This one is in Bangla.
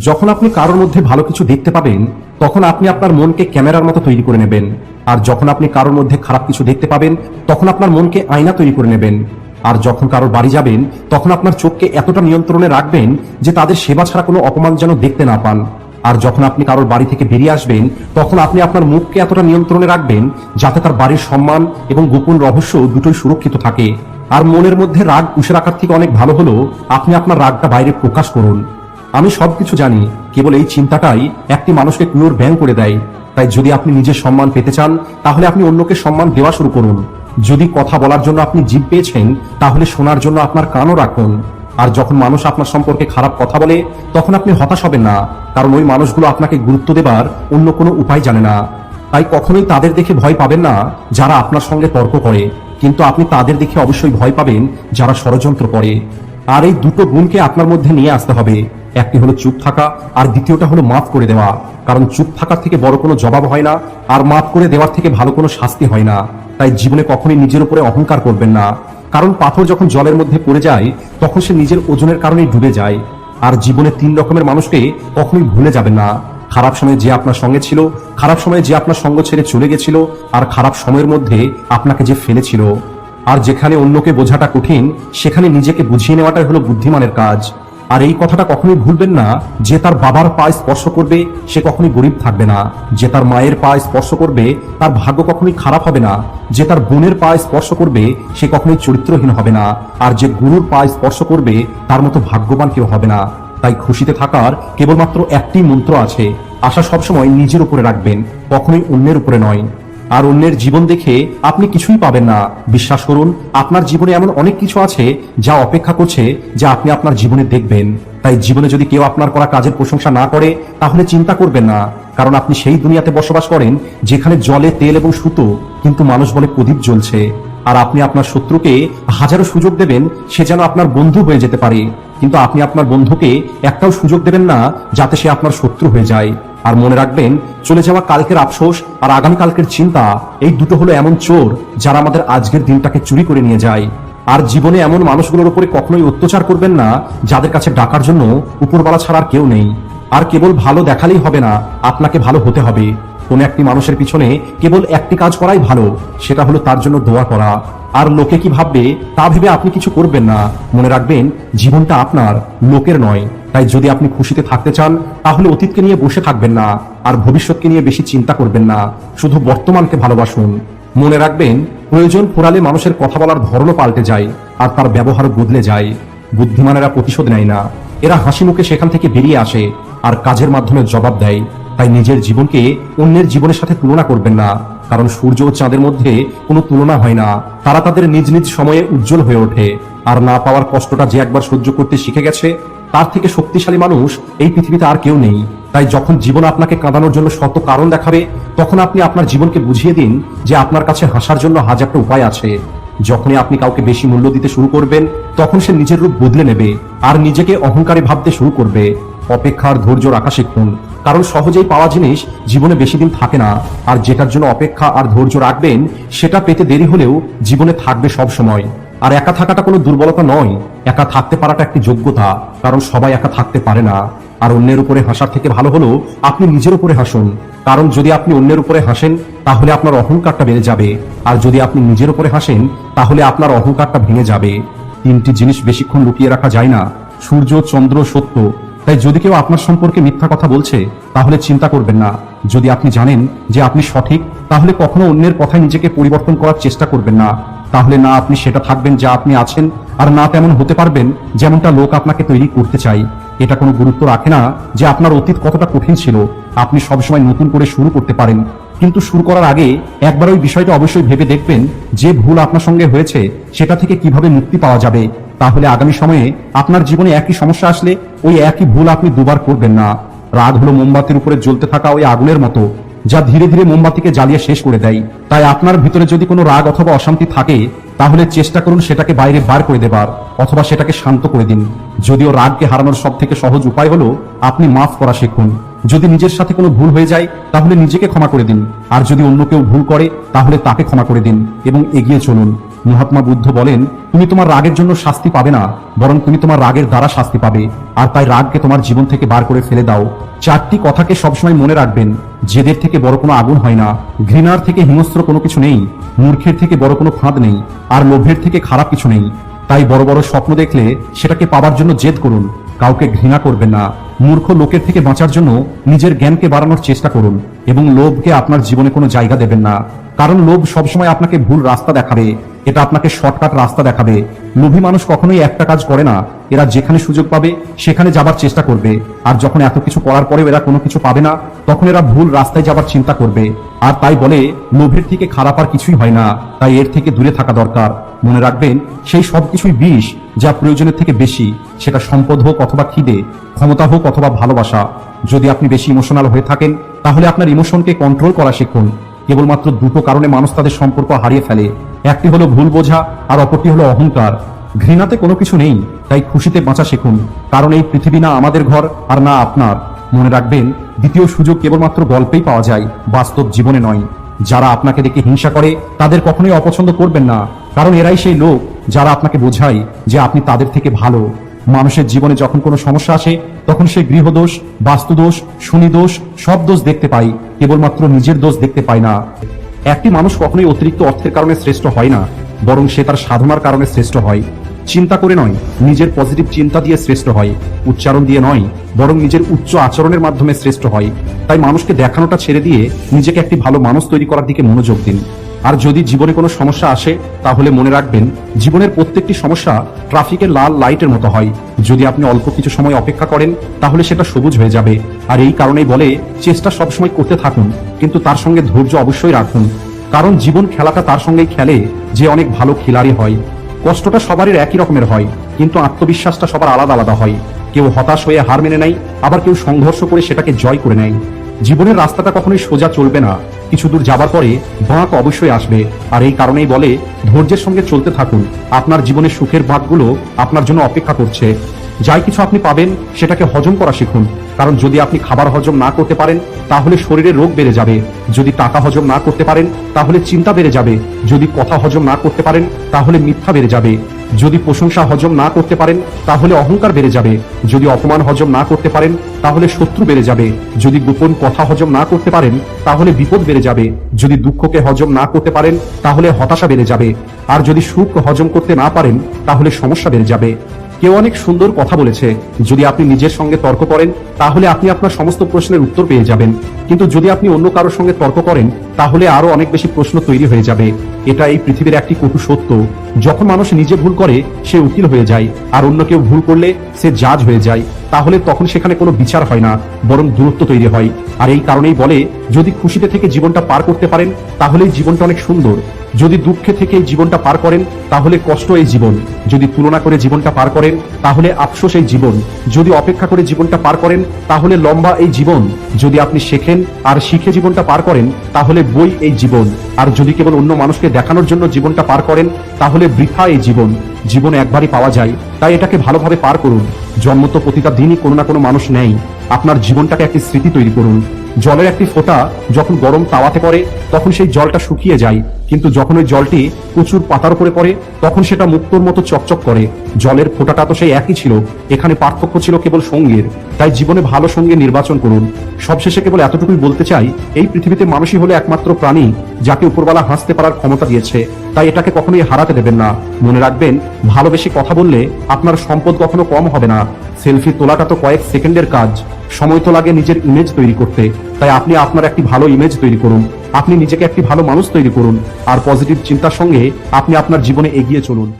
যখন আপনি কারোর মধ্যে ভালো কিছু দেখতে পাবেন, তখন আপনি আপনার মনকে ক্যামেরার মতো তৈরি করে নেবেন। আর যখন আপনি কারোর মধ্যে খারাপ কিছু দেখতে পাবেন, তখন আপনার মনকে আয়না তৈরি করে নেবেন। আর যখন কারোর বাড়ি যাবেন, তখন আপনার চোখকে এতটা নিয়ন্ত্রণে রাখবেন যে তাদের সেবা ছাড়া কোনো অপমান যেন দেখতে না পান। আর যখন আপনি কারোর বাড়ি থেকে বেরিয়ে আসবেন, তখন আপনি আপনার মুখকে এতটা নিয়ন্ত্রণে রাখবেন যাতে তার বাড়ির সম্মান এবং গোপন রহস্য দুটোই সুরক্ষিত থাকে। আর মনের মধ্যে রাগ পুষে রাখার থেকে অনেক ভালো হলো আপনি আপনার রাগটা বাইরে প্রকাশ করুন। আমি সবকিছু জানি, কেবল এই চিন্তাটাই একটি মানুষকে কুয়োর ব্যাং করে দেয়। তাই যদি আপনি নিজের সম্মান পেতে চান, তাহলে আপনি অন্যকে সম্মান দেওয়া শুরু করুন। যদি কথা বলার জন্য আপনি জিভ পেয়েছেন, তাহলে শোনার জন্য আপনার কানও রাখুন। আর যখন মানুষ আপনার সম্পর্কে খারাপ কথা বলে, তখন আপনি হতাশ হবেন না, কারণ ওই মানুষগুলো আপনাকে গুরুত্ব দেবার অন্য কোনো উপায় জানে না। তাই কখনোই তাদের দেখে ভয় পাবেন না, যারা আপনার সঙ্গে তর্ক করে। কিন্তু আপনি তাদের দেখে অবশ্যই ভয় পাবেন, যারা ষড়যন্ত্র করে। আর এই দুটো গুণকে আপনার মধ্যে নিয়ে আসতে হবে। একটি হলো চুপ থাকা, আর দ্বিতীয়টা হলো মাফ করে দেওয়া। কারণ চুপ থাকার থেকে বড় কোনো জবাব হয় না, আর মাফ করে দেওয়ার থেকে ভালো কোনো শাস্তি হয় না। তাই জীবনে কখনোই নিজের উপরে অহংকার করবেন না। কারণ পাথর যখন জলের মধ্যে পড়ে যায়, তখন সে নিজের ওজনের কারণে ডুবে যায়। আর জীবনে তিন রকমের মানুষকে কখনোই ভুলে যাবেন না। খারাপ সময়ে যে আপনার সঙ্গে ছিল, খারাপ সময়ে যে আপনার সঙ্গ ছেড়ে চলে গেছিল, আর খারাপ সময়ের মধ্যে আপনাকে যে ফেলেছিল। আর যেখানে অন্যকে বোঝাটা কঠিন, সেখানে নিজেকে বুঝিয়ে নেওয়াটাই হলো বুদ্ধিমানের কাজ। আর এই কথাটা কখনোই ভুলবেন না, যে তার বাবার পায়ে স্পর্শ করবে, সে কখনোই গরিব থাকবে না। যে তার মায়ের পায়ে স্পর্শ করবে, তার ভাগ্য কখনোই খারাপ হবে না। যে তার বোনের পায়ে স্পর্শ করবে, সে কখনোই চরিত্রহীন হবে না। আর যে গুরুর পায়ে স্পর্শ করবে, তার মতো ভাগ্যবান কেউ হবে না। তাই খুশিতে থাকার কেবলমাত্র একটি মন্ত্র আছে, আশা সবসময় নিজের উপরে রাখবেন, কখনোই অন্যের উপরে নয়। আর অন্যের জীবন দেখে আপনি কিছুই পাবেন না। বিশ্বাস করুন, আপনার জীবনে এমন অনেক কিছু আছে যা অপেক্ষা করছে যা আপনি আপনার জীবনে দেখবেন। তাই জীবনে যদি কেউ আপনার করা কাজের প্রশংসা না করে, তাহলে চিন্তা করবেন না। কারণ আপনি সেই দুনিয়াতে বসবাস করেন যেখানে জলে তেল এবং সুতো, কিন্তু মানুষ বলে প্রদীপ জ্বলছে। আর আপনি আপনার শত্রুকে হাজারো সুযোগ দেবেন, সে যেন আপনার বন্ধু হয়ে যেতে পারে। কিন্তু আপনি আপনার বন্ধুকে একটাও সুযোগ দেবেন না, যাতে সে আপনার শত্রু হয়ে যায়। আর মনে রাখবেন, চলে যাওয়া কালকের আফসোস আর আগামী কালকের চিন্তা, এই দুটো হলো এমন চোর যারা আমাদের আজকের দিনটাকে চুরি করে নিয়ে যায়। আর জীবনে এমন মানুষগুলোর উপরে কখনোই অত্যাচার করবেন না, যাদের কাছে ডাকার জন্য উপরবালা ছাড়া আর কেউ নেই। আর কেবল ভালো দেখালেই হবে না, আপনাকে ভালো হতে হবে। কোন একটি মানুষের পিছনে কেবল একটি কাজ করাই ভালো, সেটা হলো তার জন্য দোয়া করা। আর লোকে কি ভাববে, তা ভেবে আপনি কিছু করবেন না। মনে রাখবেন, জীবনটা আপনার, লোকের নয়। তাই যদি আপনি খুশিতে থাকতে চান, তাহলে অতীতকে নিয়ে বসে থাকবেন না, আর ভবিষ্যৎকে নিয়ে বেশি চিন্তা করবেন না। শুধু বর্তমানকে ভালোবাসুন। মনে রাখবেন, প্রয়োজন পোড়ালে মানুষের কথা বলার ধরনও পাল্টে যায়, আর তার ব্যবহারও বদলে যায়। বুদ্ধিমানেরা প্রতিশোধ নেয় না। এরা হাসি মুখে সেখান থেকে বেরিয়ে আসে, আর কাজের মাধ্যমে জবাব দেয়। তাই নিজের জীবনকে অন্যের জীবনের সাথে তুলনা করবেন না, কারণ সূর্য ও চাঁদের মধ্যে কোনো তুলনা হয় না। তারা তাদের নিজ নিজ সময়ে উজ্জ্বল হয়ে ওঠে, আর না পাওয়ার কষ্টটা যে একবার সহ্য করতে শিখে গেছে তার থেকে শক্তিশালী মানুষ এই পৃথিবীতে আর কেউ নেই। তাই যখন জীবন আপনাকে কাঁদানোর জন্য শত কারণ দেখাবে, তখন আপনি আপনার জীবনকে বুঝিয়ে দিন যে আপনার কাছে হাসার জন্য হাজারটা উপায় আছে। যখনই আপনি কাউকে বেশি মূল্য দিতে শুরু করবেন, তখন সে নিজের রূপ বদলে নেবে আর নিজেকে অহংকারী ভাবতে শুরু করবে। অপেক্ষার ধৈর্য রাখা শিখুন। কারণ সহজেই পাওয়া জিনিস জীবনে বেশি দিন থাকে না। আর যেটার জন্য অপেক্ষা আর ধৈর্য রাখবেন, সেটা পেতে দেরি হলেও জীবনে থাকবে সব সময় আর একা থাকাটা কোনো দুর্বলতা নয়। একা থাকতে পারাটা একটি যোগ্যতা, কারণ সবাই একা থাকতে পারে না। আর অন্যের উপরে হাসার থেকে ভালো হলো, আপনি নিজের উপরে হাসুন। কারণ যদি আপনি অন্যের উপরে হাসেন, তাহলে আপনার অহংকারটা বেড়ে যাবে। আর যদি আপনি নিজের উপরে হাসেন, তাহলে আপনার অহংকারটা ভেঙে যাবে। তিনটি জিনিস বেশিক্ষণ লুকিয়ে রাখা যায় না। সূর্য, চন্দ্র, সত্য। তাই যদি কেউ আপনার সম্পর্কে মিথ্যা কথা বলছে, তাহলে চিন্তা করবেন না। যদি আপনি জানেন যে আপনি সঠিক, তাহলে কখনো অন্যের কথায় নিজেকে পরিবর্তন করার চেষ্টা করবেন না। তাহলে না আপনি সেটা থাকবেন যা আপনি আছেন আর না তেমন হতে পারবেন যেমনটা লোক আপনাকে তৈরি করতে চাই এটা কোনো গুরুত্ব রাখে না যে আপনার অতীত কতটা কঠিন ছিল। আপনি সবসময় নতুন করে শুরু করতে পারেন। কিন্তু শুরু করার আগে একবার ওই বিষয়টা অবশ্যই ভেবে দেখবেন যে ভুল আপনার সঙ্গে হয়েছে, সেটা থেকে কীভাবে মুক্তি পাওয়া যাবে। তাহলে আগামী সময়ে আপনার জীবনে একই সমস্যা আসলে ওই একই ভুল আপনি দুবার করবেন না। রাগ হলো মোমবাতির উপরে জ্বলতে থাকা ওই আগুনের মতো। যা ধীরে ধীরে মোমবাতিকে জ্বালিয়ে শেষ করে দেয়। তাই আপনার ভিতরে যদি কোনো রাগ অথবা অশান্তি থাকে, তাহলে চেষ্টা করুন সেটাকে বাইরে বার করে দেবার, অথবা সেটাকে শান্ত করে দিন। যদিও রাগকে হারানোর সব থেকে সহজ উপায় হলো, আপনি মাফ করা শিখুন। যদি নিজের সাথে কোনো ভুল হয়ে যায়, তাহলে নিজেকে ক্ষমা করে দিন। আর যদি অন্য কেউ ভুল করে, তাহলে তাকে ক্ষমা করে দিন, এবং এগিয়ে চলুন। মহাত্মা বুদ্ধ বলেন, তুমি তোমার রাগের জন্য শাস্তি পাবে না, বরং তুমি তোমার রাগের দ্বারা শাস্তি পাবে। আর তাই রাগকে তোমার জীবন থেকে বার করে ফেলে দাও। চারটি কথাকে সবসময় মনে রাখবেন, জেদের থেকে বড় কোনো আগুন হয় না, ঘৃণার থেকে হিংস্র কোনো কিছু নেই, মূর্খের থেকে বড় কোনো ফাঁদ নেই, আর লোভের থেকে খারাপ কিছু নেই। তাই বড় বড় স্বপ্ন দেখলে সেটাকে পাবার জন্য জেদ করুন, কাউকে ঘৃণা করবেন না। মূর্খ লোকের থেকে বাঁচার জন্য নিজের জ্ঞানকে বাড়ানোর চেষ্টা করুন, এবং লোভকে আপনার জীবনে কোনো জায়গা দেবেন না। কারণ লোভ সবসময় আপনাকে ভুল রাস্তা দেখাবে এটা আপনাকে শর্টকাট রাস্তা দেখাবে। লোভী মানুষ কখনোই একটা কাজ করে না। এরা যেখানে সুযোগ পাবে, সেখানে যাবার চেষ্টা করবে। আর যখন এত কিছু করার পরেও এরা কোনো কিছু পাবে না, তখন এরা ভুল রাস্তায় যাবার চিন্তা করবে। আর তাই বলে, লোভের থেকে খারাপ আর কিছুই হয় না। তাই এর থেকে দূরে থাকা দরকার। মনে রাখবেন, সেই সব কিছুই বিষ যা প্রয়োজনের থেকে বেশি। সেটা সম্পদ হোক অথবা খিদে, ক্ষমতা হোক অথবা ভালোবাসা। যদি আপনি বেশি ইমোশনাল হয়ে থাকেন, তাহলে আপনার ইমোশনকে কন্ট্রোল করা শিখুন। কেবলমাত্র দুটো কারণে মানুষ তাদের সম্পর্ক হারিয়ে ফেলে। একটি হলো ভুল বোঝা, আর অপরটি হলো অহংকার। ঘৃণাতে কোনো কিছু নেই, তাই খুশিতে বাঁচা শিখুন। কারণ এই পৃথিবী না আমাদের ঘর, আর না আপনার। মনে রাখবেন, দ্বিতীয় সুযোগ কেবলমাত্র গল্পেই পাওয়া যায়, বাস্তব জীবনে নয়। যারা আপনাকে দেখে হিংসা করে, তাদের কখনোই অপছন্দ করবেন না। কারণ এরাই সেই লোক, যারা আপনাকে বোঝায় যে আপনি তাদের থেকে ভালো। মানুষের জীবনে যখন কোনো সমস্যা আসে, তখন সে গৃহদোষ, বাস্তুদোষ, শনিদোষ, সব দোষ দেখতে পাই, কেবলমাত্র নিজের দোষ দেখতে পায় না। একটি মানুষ কখনোই অতিরিক্ত অর্থের কারণে শ্রেষ্ঠ হয় না, বরং সে তার সাধনার কারণে শ্রেষ্ঠ হয়। চিন্তা করে নয়, নিজের পজিটিভ চিন্তা দিয়ে শ্রেষ্ঠ হয়, উচ্চারণ দিয়ে নয়, বরং নিজের উচ্চ আচরণের মাধ্যমে শ্রেষ্ঠ হয়। তাই মানুষকে দেখানোটা ছেড়ে দিয়ে নিজেকে একটি ভালো মানুষ তৈরি করার দিকে মনোযোগ দিন। আর যদি জীবনে কোনো সমস্যা আসে, তাহলে মনে রাখবেন, জীবনের প্রত্যেকটি সমস্যা ট্রাফিকের লাল লাইটের মতো হয়। যদি আপনি অল্প কিছু সময় অপেক্ষা করেন, তাহলে সেটা সবুজ হয়ে যাবে। আর এই কারণেই বলে, চেষ্টা সবসময় করতে থাকুন, কিন্তু তার সঙ্গে ধৈর্য অবশ্যই রাখুন। কারণ জীবন খেলাটা তার সঙ্গেই খেলে যে অনেক ভালো খিলাড়ি হয়। কষ্টটা সবারই একই রকমের হয়, কিন্তু আত্মবিশ্বাসটা সবার আলাদা আলাদা হয়। কেউ হতাশ হয়ে হার মেনে নেয়, আবার কেউ সংঘর্ষ করে সেটাকে জয় করে নেয়। জীবনের রাস্তাটা কখনোই সোজা চলবে না। কিছু দূর যাবার পরে বাঁক অবশ্যই আসবে। আর এই কারণেই বলে, ধৈর্যের সঙ্গে চলতে থাকুন। আপনার জীবনের সুখের বাঁকগুলো আপনার জন্য অপেক্ষা করছে। যাই কিছু আপনি পাবেন, সেটাকে হজম করা শিখুন। কারণ যদি আপনি খাবার হজম না করতে পারেন, তাহলে শরীরে রোগ বেড়ে যাবে। যদি টাকা হজম না করতে পারেন, তাহলে চিন্তা বেড়ে যাবে। যদি কথা হজম না করতে পারেন, তাহলে মিথ্যা বেড়ে যাবে। যদি প্রশংসা হজম না করতে পারেন, তাহলে অহংকার বেড়ে যাবে। যদি অপমান হজম না করতে পারেন, তাহলে শত্রু বেড়ে যাবে। যদি গোপন কথা হজম না করতে পারেন, তাহলে বিপদ বেড়ে যাবে। যদি দুঃখকে হজম না করতে পারেন, তাহলে হতাশা বেড়ে যাবে। আর যদি সুখ হজম করতে না পারেন, তাহলে সমস্যা বেড়ে যাবে। কেউ অনেক সুন্দর কথা বলেছে। যদি আপনি নিজের সঙ্গে তর্ক করেন, তাহলে আপনি আপনার সমস্ত প্রশ্নের উত্তর পেয়ে যাবেন। কিন্তু যদি আপনি অন্য কারোর সঙ্গে তর্ক করেন, তাহলে আরও অনেক বেশি প্রশ্ন তৈরি হয়ে যাবে। এটা এই পৃথিবীর একটি কটু সত্য। যখন মানুষ নিজে ভুল করে, সে উকিল হয়ে যায়। আর অন্য কেউ ভুল করলে, সে জাজ হয়ে যায়। তাহলে তখন সেখানে কোনো বিচার হয় না, বরং দূরত্ব তৈরি হয়। আর এই কারণেই বলে, যদি খুশিতে থেকে জীবনটা পার করতে পারেন, তাহলেই জীবনটা অনেক সুন্দর। যদি দুঃখে থেকে জীবনটা পার করেন, তাহলে কষ্ট এই জীবন। যদি তুলনা করে জীবনটা পার করেন, তাহলে আফসোস এই জীবন। যদি অপেক্ষা করে জীবনটা পার করেন, তাহলে লম্বা এই জীবন। যদি আপনি শেখেন আর শিখে জীবনটা পার করেন, তাহলে বই এই জীবন। আর যদি কেবল অন্য মানুষকে দেখানোর জন্য জীবনটা পার করেন, তাহলে বৃথা এই জীবন। জীবন একবারই পাওয়া যায়, তাই এটাকে ভালোভাবে পার করুন। জন্ম তো প্রতিটা দিনই কোনো না কোনো মানুষ নেই আপনার জীবনটাকে একটি স্মৃতি তৈরি করুন। জলের একটি ফোঁটা যখন গরম তাওয়াতে পড়ে, তখন সেই জলটা শুকিয়ে যায়। কিন্তু যখন ওই জলটি প্রচুর পাতার উপরে পড়ে, তখন সেটা মুক্তোর মতো চকচক করে। জলের ফোঁটাটা তো সেই একই ছিল। এখানে পার্থক্য ছিল কেবল সঙ্গের। তাই জীবনে ভালো সঙ্গে নির্বাচন করুন। সবশেষে কেবল এতটুকুই বলতে চাই, এই পৃথিবীতে মানুষই হলো একমাত্র প্রাণী, যাকে উপরওয়ালা হাসতে পারার ক্ষমতা দিয়েছে। তাই এটাকে কখনোই হারাতে দেবেন না। মনে রাখবেন, ভালোবেসে কথা বললে আপনার সম্পদ কখনো কম হবে না। সেলফি তোলাটা তো কয়েক সেকেন্ডের কাজ। সময় তো লাগে নিজের ইমেজ তৈরি করতে। তাই আপনি আপনার একটি ভালো ইমেজ তৈরি করুন। আপনি নিজেকে একটি ভালো মানুষ তৈরি করুন। আর পজিটিভ চিন্তার সঙ্গে আপনি আপনার জীবনে এগিয়ে চলুন।